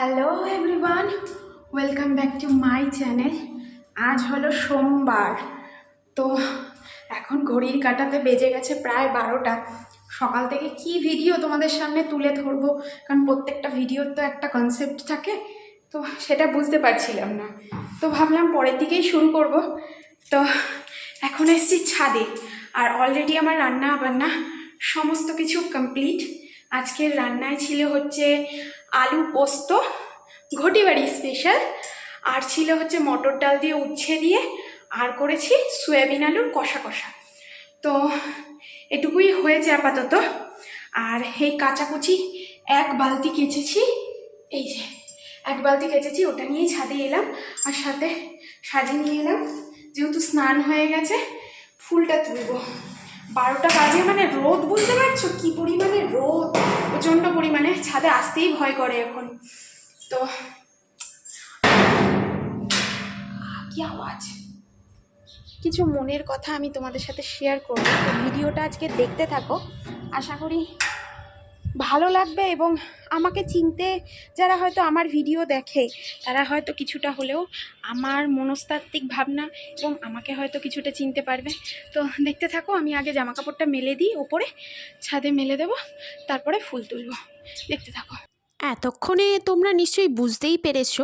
Hello everyone welcome back to my channel আজ হলো সোমবার। তো এখন ঘড়ির কাটাতে বেজে গেছে প্রায় বারোটা। সকাল থেকে কি ভিডিও তোমাদের সামনে তুলে ধরবো? কারণ প্রত্যেকটা ভিডিওর তো একটা কনসেপ্ট থাকে, তো সেটা বুঝতে পারছিলাম না। তো ভাবলাম পরের দিকেই শুরু করব। তো এখন এসছি ছাদে, আর অলরেডি আমার রান্না বান্না সমস্ত কিছু কমপ্লিট আজকের রান্নায় ছিল হচ্ছে আলু পোস্ত ঘটি বাড়ি স্পেশাল আর ছিল হচ্ছে মটর ডাল দিয়ে উচ্ছে দিয়ে, আর করেছি সয়াবিন আলুর কষা কষা। তো এটুকুই হয়েছে আপাতত। আর এই কাচাকুচি এক বালতি কেচেছি, এই যে এক বালতি কেচেছি, ওটা নিয়েই ছাদে এলাম, আর সাথে সাজিয়ে নিয়ে এলাম। যেহেতু স্নান হয়ে গেছে, ফুলটা তুলবো। বারোটা বাজে মানে রোদ বুঝতে পারছ? কি পরিমাণে রোদ? প্রচণ্ড পরিমাণে। ছাদে আসতেই ভয় করে এখন। তো কি আওয়াজ? কিছু মনের কথা আমি তোমাদের সাথে শেয়ার করব। ভিডিওটা আজকে দেখতে থাকো। আশা করি ভালো লাগবে এবং আমাকে চিনতে যারা হয়তো আমার ভিডিও দেখে, তারা হয়তো কিছুটা হলেও আমার মনস্তাত্ত্বিক ভাবনা এবং আমাকে হয়তো কিছুটা চিনতে পারবে। তো দেখতে থাকো, আমি আগে জামা কাপড়টা মেলে দিই, ওপরে ছাদে মেলে দেবো, তারপরে ফুল তুলবো। দেখতে থাকো। এতক্ষণে তোমরা নিশ্চয়ই বুঝতেই পেরেছ,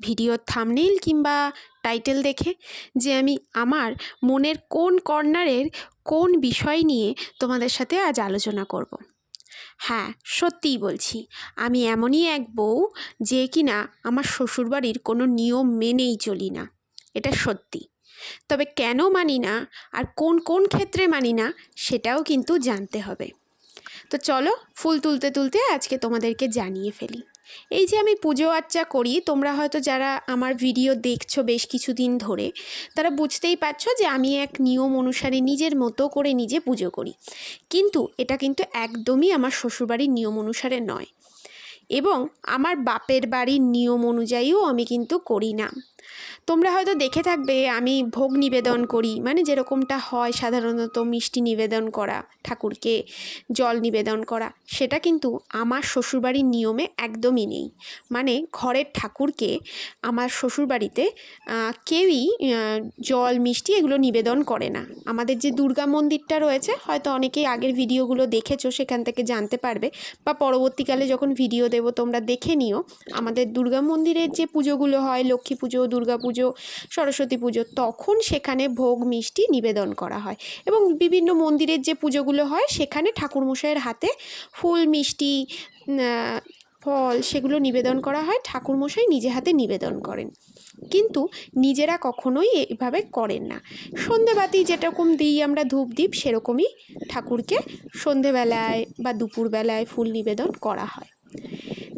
ভিডিওর থামনেইল কিংবা টাইটেল দেখে, যে আমি আমার মনের কোন কর্নারের কোন বিষয় নিয়ে তোমাদের সাথে আজ আলোচনা করব। হ্যাঁ সত্যিই বলছি। আমি এমনই এক বউ যে কিনা আমার শ্বশুরবাড়ির কোনো নিয়ম মেনেই চলি না। এটা সত্যি। তবে কেন মানি না আর কোন কোন ক্ষেত্রে মানি না সেটাও কিন্তু জানতে হবে। তো চলো, ফুল তুলতে তুলতে আজকে তোমাদেরকে জানিয়ে ফেলি। এই যে আমি পুজো আর্চা করি, তোমরা হয়তো যারা আমার ভিডিও দেখছ বেশ কিছুদিন ধরে, তারা বুঝতেই পারছ যে আমি এক নিয়ম অনুসারে নিজের মতো করে নিজে পুজো করি। কিন্তু এটা কিন্তু একদমই আমার শ্বশুরবাড়ির নিয়ম অনুসারে নয়। এবং আমার বাপের বাড়ির নিয়ম অনুযায়ীও আমি কিন্তু করি না। তোমরা হয়তো দেখে থাকবে আমি ভোগ নিবেদন করি। মানে যেরকমটা হয় সাধারণত মিষ্টি নিবেদন করা, ঠাকুরকে জল নিবেদন করা। সেটা কিন্তু আমার শ্বশুরবাড়ির নিয়মে একদমই নেই। মানে ঘরের ঠাকুরকে আমার শ্বশুরবাড়িতে কেউই জল, মিষ্টি এগুলো নিবেদন করে না। আমাদের যে দুর্গা মন্দিরটা রয়েছে, হয়তো অনেকেই আগের ভিডিওগুলো দেখেছ, সেখান থেকে জানতে পারবে। বা পরবর্তীকালে যখন ভিডিও দেবো, তোমরা দেখে নিও। আমাদের দুর্গা মন্দিরের যে পুজোগুলো হয়, লক্ষ্মী পুজো, দুর্গা পুজো সরস্বতী পুজো, তখন সেখানে ভোগ, মিষ্টি নিবেদন করা হয়। এবং বিভিন্ন মন্দিরের যে পুজোগুলো হয়, সেখানে ঠাকুরমশাইয়ের হাতে ফুল, মিষ্টি ফল সেগুলো নিবেদন করা হয়। ঠাকুরমশাই নিজে হাতে নিবেদন করেন। কিন্তু নিজেরা কখনোই এভাবে করেন না। সন্ধেবাতি যেরকম দিই আমরা ধূপ দ্বীপ সেরকমই ঠাকুরকে সন্ধেবেলায় বা দুপুরবেলায় ফুল নিবেদন করা হয়।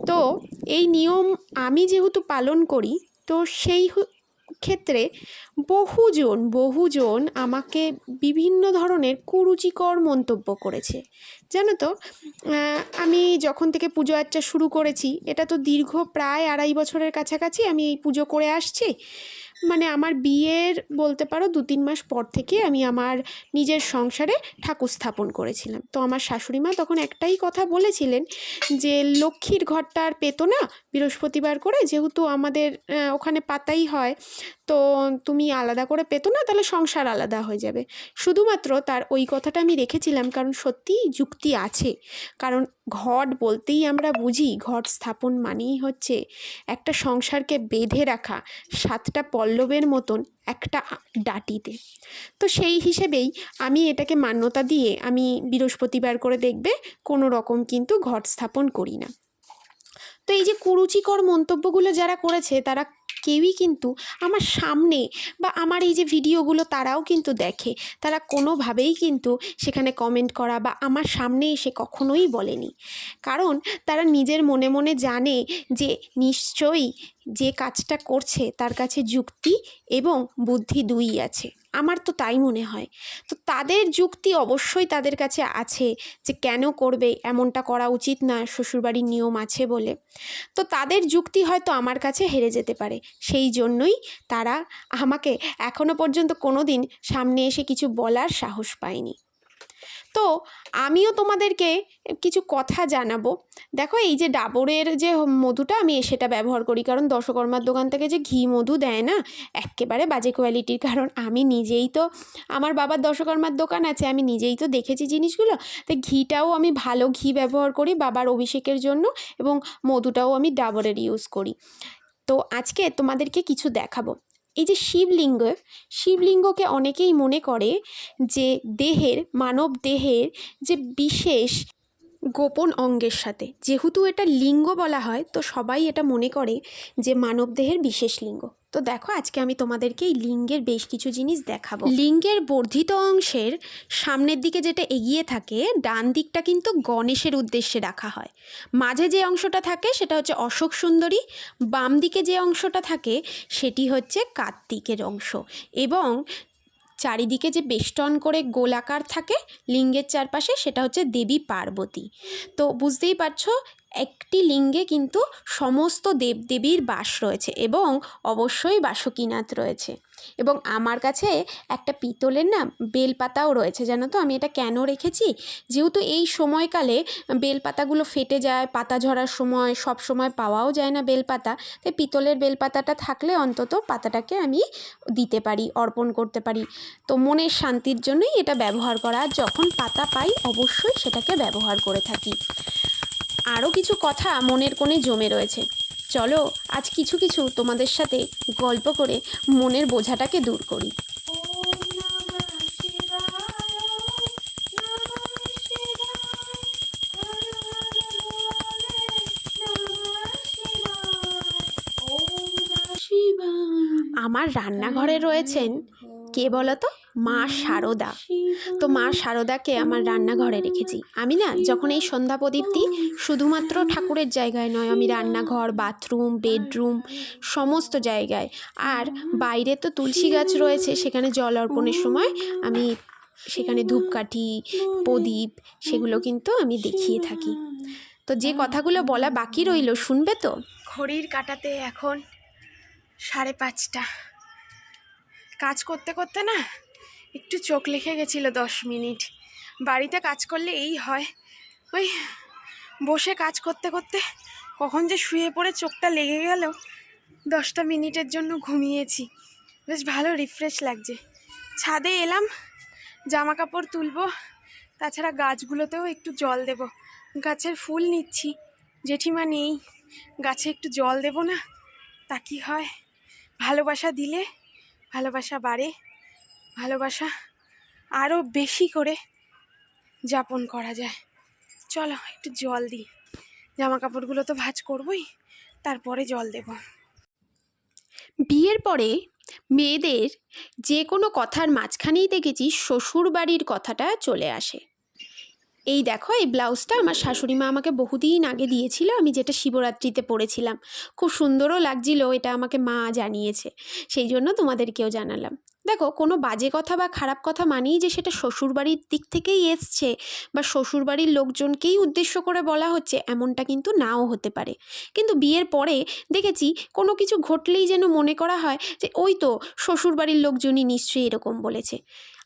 তো এই নিয়ম আমি যেহেতু পালন করি, তো সেই ক্ষেত্রে বহুজন বহুজন আমাকে বিভিন্ন ধরনের কুরুচিকর মন্তব্য করেছে। জানো তো আমি যখন থেকে পুজো আর্চা শুরু করেছি, এটা তো দীর্ঘ প্রায় আড়াই বছরের কাছাকাছি আমি এই পুজো করে আসছি। মানে আমার বিয়ের বলতে পারো দু তিন মাস পর থেকে আমি আমার নিজের সংসারে ঠাকুর স্থাপন করেছিলাম। তো আমার শাশুড়ি মা তখন একটাই কথা বলেছিলেন যে লক্ষ্মীর ঘরটা আর পেতো না বৃহস্পতিবার করে যেহেতু আমাদের ওখানে পাতাই হয়। তো তুমি আলাদা করে পেতো না, তাহলে সংসার আলাদা হয়ে যাবে। শুধুমাত্র তার ওই কথাটা আমি রেখেছিলাম, কারণ সত্যিই যুক্তি আছে। কারণ ঘট বলতেই আমরা বুঝি, ঘট স্থাপন মানেই হচ্ছে একটা সংসারকে বেঁধে রাখা, সাতটা পল্লবের মতন একটা ডাটিতে। তো সেই হিসেবেই আমি এটাকে মান্যতা দিয়ে, আমি বৃহস্পতিবার করে দেখবে, কোনো রকম কিন্তু ঘট স্থাপন করি না। তো এই যে কুরুচিকর মন্তব্যগুলো যারা করেছে, তারা কেউই কিন্তু আমার সামনে বা আমার এই যে ভিডিওগুলো তারাও কিন্তু দেখে। তারা কোনোভাবেই কিন্তু সেখানে কমেন্ট করা বা আমার সামনে এসে কখনোই বলেনি। কারণ তারা নিজের মনে মনে জানে যে নিশ্চয়ই যে কাজটা করছে তার কাছে যুক্তি এবং বুদ্ধি দুই আছে। আমার তো তাই মনে হয়। তো তাদের যুক্তি অবশ্যই তাদের কাছে আছে যে কেন করবে, এমনটা করা উচিত না, শ্বশুরবাড়ির নিয়ম আছে বলে। তো তাদের যুক্তি হয়তো আমার কাছে হেরে যেতে পারে। সেই জন্যই তারা আমাকে এখনও পর্যন্ত কোনো দিন সামনে এসে কিছু বলার সাহস পায়নি। তো আমিও তোমাদেরকে কিছু কথা জানাব। দেখো এই যে ডাবরের যে মধুটা আমি সেটা ব্যবহার করি, কারণ দশকর্মার দোকান থেকে যে ঘি মধু দেয় না, একেবারে বাজে কোয়ালিটির কারণ আমি নিজেই তো, আমার বাবার দশকর্মার দোকান আছে, আমি নিজেই তো দেখেছি জিনিসগুলো, তো ঘিটাও আমি ভালো ঘি ব্যবহার করি বাবার অভিষেকের জন্য এবং মধুটাও আমি ডাবরের ইউজ করি। তো আজকে তোমাদেরকে কিছু দেখাবো। এই যে শিবলিঙ্গ, শিবলিঙ্গকে অনেকেই মনে করে যে দেহের, মানব দেহের যে বিশেষ গোপন অঙ্গের সাথে, যেহেতু এটা লিঙ্গ বলা হয়, তো সবাই এটা মনে করে যে মানব দেহের বিশেষ লিঙ্গ। তো দেখো, আজকে আমি তোমাদেরকে এই লিঙ্গের বেশ কিছু জিনিস দেখাবো। লিঙ্গের বর্ধিত অংশের সামনের দিকে যেটা এগিয়ে থাকে, ডান দিকটা কিন্তু গণেশের উদ্দেশ্যে রাখা হয়। মাঝে যে অংশটা থাকে, সেটা হচ্ছে অশোক সুন্দরী। বাম দিকে যে অংশটা থাকে, সেটি হচ্ছে কার্তিকের অংশ। এবং চারিদিকে যে বেষ্টন করে গোলাকার থাকে, লিঙ্গের চারপাশে সেটা হচ্ছে দেবী পার্বতী। তো বুঝতেই পারছ, একটি লিঙ্গে কিন্তু সমস্ত দেবদেবীর বাস রয়েছে এবং অবশ্যই বাসুকীনাথ রয়েছে। এবং আমার কাছে একটা পিতলের না বেলপাতাও রয়েছে, জানো তো? আমি এটা কেন রেখেছি? যেহেতু এই সময়কালে বেলপাতাগুলো ফেটে যায়, পাতা ঝরার সময়, সব সময় পাওয়াও যায় না বেলপাতা, তাই পিতলের বেলপাতাটা থাকলে অন্তত পাতাটাকে আমি দিতে পারি, অর্পণ করতে পারি। তো মনের শান্তির জন্যই এটা ব্যবহার করা যখন পাতা পাই অবশ্যই সেটাকে ব্যবহার করে থাকি। আরও কিছু কথা মনের কোণে জমে রয়েছে। চলো, আজ কিছু কিছু তোমাদের সাথে গল্প করে মনের বোঝাটাকে দূর করি। আমার রান্নাঘরে রয়েছেন কে বলো তো মা শারদা তো মা শারদাকে আমার রান্নাঘরে রেখেছি। আমি না যখন এই সন্ধ্যা প্রদীপ দিই শুধুমাত্র ঠাকুরের জায়গায় নয়, আমি রান্নাঘর, বাথরুম, বেডরুম সমস্ত জায়গায়। আর বাইরে তো তুলসী গাছ রয়েছে, সেখানে জল অর্পণের সময় আমি সেখানে ধূপকাঠি, প্রদীপ সেগুলো কিন্তু আমি দেখিয়ে থাকি। তো যে কথাগুলো বলা বাকি রইল, শুনবে তো? ঘড়ির কাটাতে এখন সাড়ে পাঁচটা। কাজ করতে করতে না একটু চোখ লেগে গেছিল দশ মিনিট। বাড়িতে কাজ করলে এই হয়। ওই বসে কাজ করতে করতে কখন যে শুয়ে পড়ে চোখটা লেগে গেল, দশটা মিনিটের জন্য ঘুমিয়েছি। বেশ ভালো রিফ্রেশ লাগছে। ছাদে এলাম জামা কাপড় তুলবো, তাছাড়া গাছগুলোতেও একটু জল দেব। গাছের ফুল নিচ্ছি, জেঠিমা নেই, গাছে একটু জল দেব না, তা কি হয়? ভালোবাসা দিলে ভালোবাসা বাড়ে, ভালোবাসা আরও বেশি করে যাপন করা যায়। চলো একটু জল দিই। জামা কাপড়গুলো তো ভাজ করবই, তারপরে জল দেব। বিয়ের পরে মেয়েদের যে কোনো কথার মাঝখানেই দেখেছি শ্বশুর বাড়ির কথাটা চলে আসে। এই দেখো, এই ব্লাউজটা আমার শাশুড়ি মা আমাকে বহুদিন আগে দিয়েছিল, আমি যেটা শিবরাত্রিতে পরেছিলাম। খুব সুন্দরও লাগছিল, এটা আমাকে মা জানিয়েছে, সেই জন্য তোমাদেরকেও জানালাম। দেখো, কোনো বাজে কথা বা খারাপ কথা মানেই যে সেটা শ্বশুরবাড়ির দিক থেকেই এসছে, বা শ্বশুরবাড়ির লোকজনকেই উদ্দেশ্য করে বলা হচ্ছে, এমনটা কিন্তু নাও হতে পারে। কিন্তু বিয়ের পরে দেখেছি, কোনো কিছু ঘটলেই যেন মনে করা হয় যে, ওই তো শ্বশুরবাড়ির লোকজনই নিশ্চয়ই এরকম বলেছে।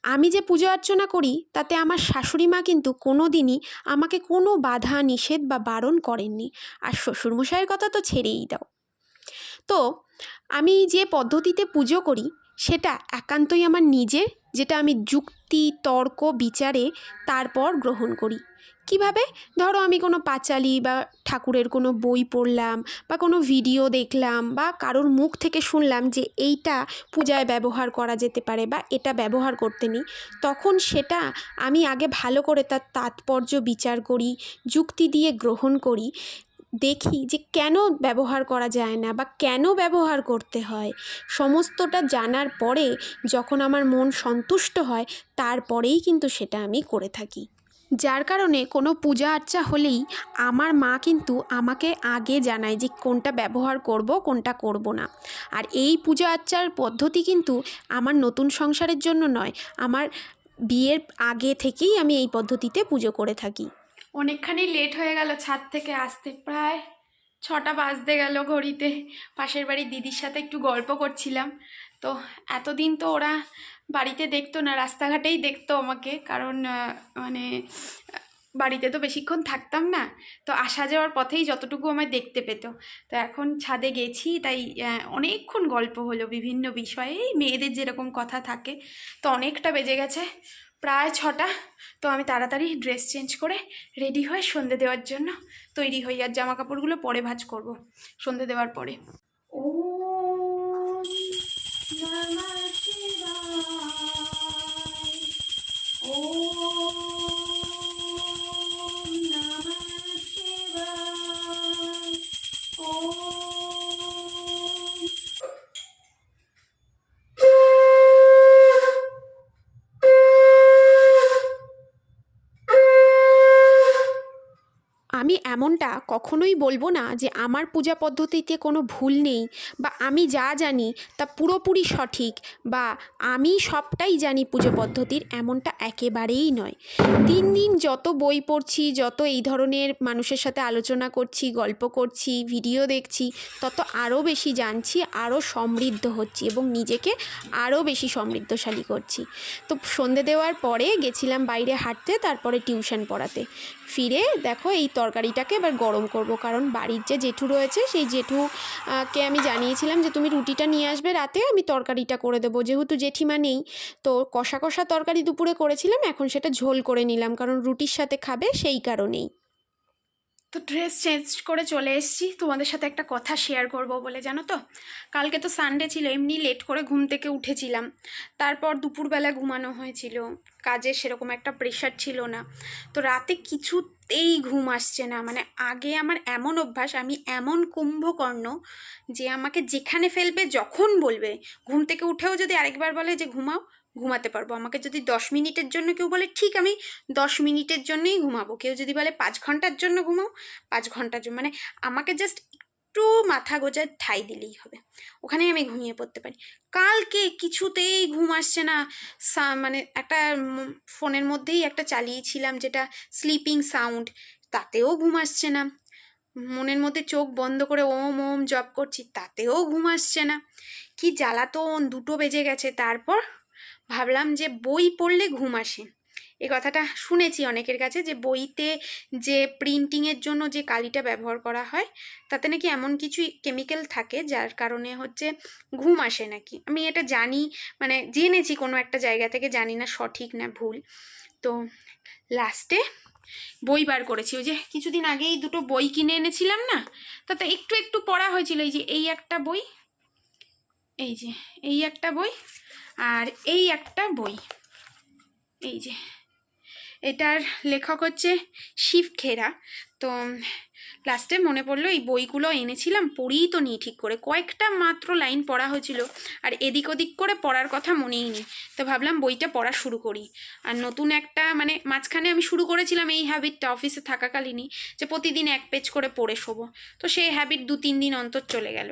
আমি যে পুজো অর্চনা করি, তাতে আমার শাশুড়ি মা কিন্তু কোনো দিনই আমাকে কোনো বাধা, নিষেধ বা বারণ করেননি। আর শ্বশুরমশাইয়ের কথা তো ছেড়েই দাও। তো, আমি যে পদ্ধতিতে পুজো করি, সেটা একান্তই আমার নিজের, যেটা আমি যুক্তি, তর্ক, বিচারে তারপর গ্রহণ করি। কীভাবে? ধরো আমি কোনো পাঁচালি বা ঠাকুরের কোনো বই পড়লাম বা কোনো ভিডিও দেখলাম বা কারোর মুখ থেকে শুনলাম যে এইটা পূজায় ব্যবহার করা যেতে পারে বা এটা ব্যবহার করতে নেই, তখন সেটা আমি আগে ভালো করে তার তাৎপর্য বিচার করি, যুক্তি দিয়ে গ্রহণ করি, দেখি যে কেন ব্যবহার করা যায় না বা কেন ব্যবহার করতে হয়। সমস্তটা জানার পরে যখন আমার মন সন্তুষ্ট হয়, তারপরেই কিন্তু সেটা আমি করে থাকি। যার কারণে কোনো পূজা আর্চা হলেই আমার মা কিন্তু আমাকে আগে জানায় যে কোনটা ব্যবহার করব, কোনটা করব না। আর এই পূজা আর্চার পদ্ধতি কিন্তু আমার নতুন সংসারের জন্য নয়, আমার বিয়ের আগে থেকেই আমি এই পদ্ধতিতে পুজো করে থাকি। অনেকখানি লেট হয়ে গেল ছাদ থেকে আসতে, প্রায় ছটা বাজতে গেল ঘড়িতে। পাশের বাড়ির দিদির সাথে একটু গল্প করছিলাম। তো এতদিন তো ওরা বাড়িতে দেখতো না, রাস্তাঘাটেই দেখতো আমাকে। কারণ মানে বাড়িতে তো বেশিক্ষণ থাকতাম না। তো আসা যাওয়ার পথেই যতটুকু আমায় দেখতে পেত। তো এখন ছাদে গেছি, তাই অনেকক্ষণ গল্প হলো বিভিন্ন বিষয়ে। মেয়েদের যেরকম কথা থাকে, তো অনেকটা বেজে গেছে, প্রায় ছটা। তো আমি তাড়াতাড়ি ড্রেস চেঞ্জ করে রেডি হয়ে সন্ধে দেওয়ার জন্য তৈরি হই। আর জামা কাপড়গুলো পরে ভাঁজ করব, সন্ধে দেওয়ার পরে। এমনটা কখনোই বলব না যে আমার পূজা পদ্ধতিতে কোনো ভুল নেই বা আমি যা জানি তা পুরোপুরি সঠিক বা আমি সবটাই জানি পুজো পদ্ধতির এমনটা একেবারেই নয়। দিন দিন যত বই পড়ছি, যত এই ধরনের মানুষের সাথে আলোচনা করছি, গল্প করছি, ভিডিও দেখছি, তত আরও বেশি জানছি, আরও সমৃদ্ধ হচ্ছি এবং নিজেকে আরও বেশি সমৃদ্ধশালী করছি। তো সন্ধে দেওয়ার পরে গেছিলাম বাইরে হাঁটতে, তারপরে টিউশন পড়াতে। ফিরে দেখো এই তরকারিটাকে এবার গরম করব। কারণ বাড়ির যে জেঠু রয়েছে, সেই জেঠুকে আমি জানিয়েছিলাম যে, তুমি রুটিটা নিয়ে আসবে রাতে, আমি তরকারিটা করে দেবো। যেহেতু জেঠিমা নেই, তো কষা কষা তরকারি দুপুরে করেছিলাম, এখন সেটা ঝোল করে নিলাম। কারণ রুটির সাথে খাবে সেই কারণেই। তো ড্রেস চেঞ্জ করে চলে এসেছি। তোমাদের সাথে একটা কথা শেয়ার করব বলে, জানো তো? কালকে তো সানডে ছিল, এমনি লেট করে ঘুম থেকে উঠেছিলাম। তারপর দুপুরবেলা ঘুমানো হয়েছিল। কাজে সেরকম একটা প্রেশার ছিল না। তো রাতে কিছুতেই ঘুম আসছে না। মানে আগে আমার এমন অভ্যাস, আমি এমন কুম্ভকর্ণ যে আমাকে যেখানে ফেলবে, যখন বলবে, ঘুম থেকে উঠেও যদি আরেকবার বলে যে ঘুমাও ঘুমাতে পারব। আমাকে যদি দশ মিনিটের জন্য কেউ বলে, ঠিক, আমি দশ মিনিটের জন্যই ঘুমাবো। কেউ যদি বলে, পাঁচ ঘণ্টার জন্য ঘুমাও। পাঁচ ঘণ্টার জন্য মানে আমাকে জাস্ট একটু মাথা গোজার ঠাই দিলেই হবে। ওখানেই আমি ঘুমিয়ে পড়তে পারি। কালকে কিছুতেই ঘুম আসছে না। মানে একটা ফোনের মধ্যেই একটা চালিয়েছিলাম যেটা স্লিপিং সাউন্ড তাতেও ঘুম আসছে না। মনের মধ্যে চোখ বন্ধ করে ওম ওম জপ করছি, তাতেও ঘুম আসছে না। কি জ্বালাতন, দুটো বেজে গেছে। তারপর ভাবলাম যে বই পড়লে ঘুম আসে। এই কথাটা শুনেছি অনেকের কাছে যে বইতে যে প্রিন্টিংয়ের জন্য যে কালিটা ব্যবহার করা হয়, তাতে নাকি এমন কিছু কেমিক্যাল থাকে যার কারণে হচ্ছে ঘুম আসে নাকি? আমি এটা জানি মানে জেনেছি কোনো একটা জায়গা থেকে, জানি না সঠিক না ভুল। তো লাস্টে বই বার করেছি। ওই যে কিছুদিন আগেই দুটো বই কিনে এনেছিলাম না, তাতে একটু একটু পড়া হয়েছিল। এই যে এই একটা বই, এই যে এই একটা বই আর এই একটা বই। এই যে। এটার লেখক হচ্ছে শিব খেরা। তো লাস্টে মনে পড়ল, এই বইগুলো এনেছিলাম, পড়িই তো নিই ঠিক করে। কয়েকটা মাত্র লাইন পড়া হয়েছিল, আর এদিক ওদিক করে পড়ার কথা মনেই নেই। তো ভাবলাম বইটা পড়া শুরু করি। আর নতুন একটা মানে মাঝখানে আমি শুরু করেছিলাম এই হ্যাবিটটা অফিসে থাকাকালীনই, যে প্রতিদিন এক পেজ করে পড়ে শোবো। তো সেই হ্যাবিট দু তিন দিন অন্তর চলে গেল।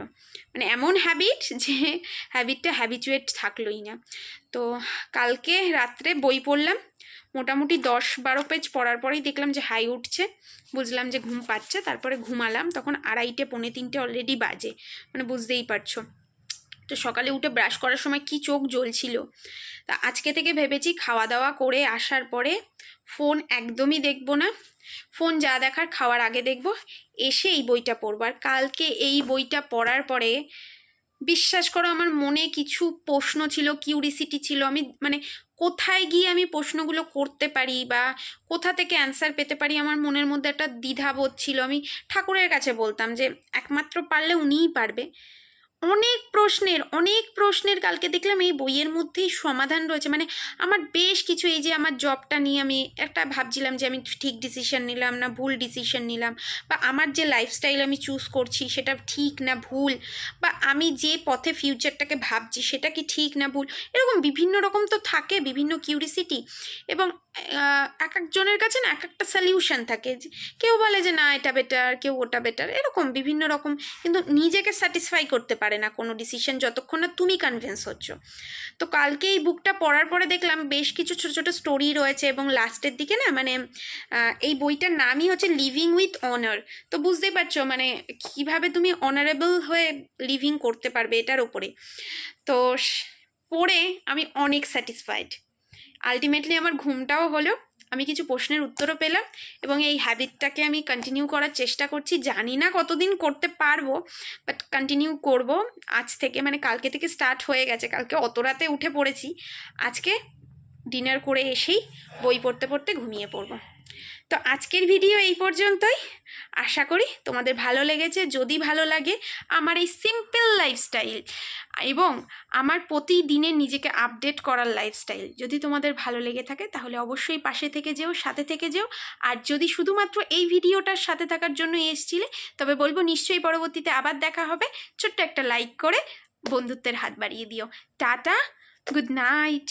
মানে এমন হ্যাবিট যে হ্যাবিটটা হ্যাবিচুয়েট থাকলোই না। তো কালকে রাত্রে বই পড়লাম মোটামুটি দশ বারো পেজ পড়ার পরেই দেখলাম যে হাই উঠছে। বুঝলাম যে ঘুম পাচ্ছে, তারপরে ঘুমালাম। তখন আড়াইটে, পৌনে তিনটে অলরেডি বাজে। মানে বুঝতেই পারছ। তো সকালে উঠে ব্রাশ করার সময় কি চোখ জ্বলছিল? তা আজকে থেকে ভেবেছি খাওয়া দাওয়া করে আসার পরে ফোন একদমই দেখব না। ফোন যা দেখার খাওয়ার আগে দেখব। এসে এই বইটা পড়ব। আর কালকে এই বইটা পড়ার পরে বিশ্বাস করো, আমার মনে কিছু প্রশ্ন ছিল কিউরিসিটি ছিল। আমি মানে কোথায় গিয়ে আমি প্রশ্নগুলো করতে পারি বা কোথা থেকে অ্যান্সার পেতে পারি আমার মনের মধ্যে একটা দ্বিধাবোধ ছিল। আমি ঠাকুরের কাছে বলতাম যে, একমাত্র পারলে উনিই পারবে। অনেক প্রশ্নের অনেক প্রশ্নের কালকে দেখলাম এই বইয়ের মধ্যেই সমাধান রয়েছে। মানে আমার বেশ কিছু এই যে আমার জবটা নিয়ে আমি একটা ভাবছিলাম যে আমি ঠিক ডিসিশন নিলাম না, ভুল ডিসিশন নিলাম বা আমার যে লাইফস্টাইল আমি চুজ করছি সেটা ঠিক না ভুল বা আমি যে পথে ফিউচারটাকে ভাবছি সেটা কি ঠিক না ভুল? এরকম বিভিন্ন রকম তো থাকে, বিভিন্ন কিউরিসিটি এবং এক একজনের কাছে না এক একটা সলিউশন থাকে যে কেউ বলে যে না, এটা বেটার কেউ ওটা বেটার এরকম বিভিন্ন রকম কিন্তু নিজেকে স্যাটিসফাই করতে পারে না কোনো ডিসিশন যতক্ষণ না তুমি কনভিন্স হচ্ছ। তো কালকে এই বুকটা পড়ার পরে দেখলাম বেশ কিছু ছোটো ছোটো স্টোরি রয়েছে এবং লাস্টের দিকে না মানে এই বইটার নামই হচ্ছে লিভিং উইথ অনার তো বুঝতেই পারছ মানে কীভাবে তুমি অনারেবল হয়ে লিভিং করতে পারবে এটার ওপরে তো পড়ে আমি অনেক স্যাটিসফাইড আলটিমেটলি আমার ঘুমটাও হলো, আমি কিছু প্রশ্নের উত্তরও পেলাম এবং এই হ্যাবিটটাকে আমি কন্টিনিউ করার চেষ্টা করছি। জানি না কতদিন করতে পারব বাট কন্টিনিউ করব। আজ থেকে মানে কালকে থেকে স্টার্ট হয়ে গেছে, কালকে অত রাতে উঠে পড়েছি। আজকে ডিনার করে এসেই বই পড়তে পড়তে ঘুমিয়ে পড়ব। তো আজকের ভিডিও এই পর্যন্তই। আশা করি তোমাদের ভালো লেগেছে। যদি ভালো লাগে আমার এই সিম্পল লাইফস্টাইল এবং আমার প্রতিদিনের নিজেকে আপডেট করার লাইফস্টাইল যদি তোমাদের ভালো লেগে থাকে তাহলে অবশ্যই পাশে থেকে যেও, সাথে থেকে যেও। আর যদি শুধুমাত্র এই ভিডিওটার সাথে থাকার জন্য এসছিলে, তবে বলব নিশ্চয়ই পরবর্তীতে আবার দেখা হবে। ছোট্ট একটা লাইক করে বন্ধুত্বের হাত বাড়িয়ে দিও। Tata good night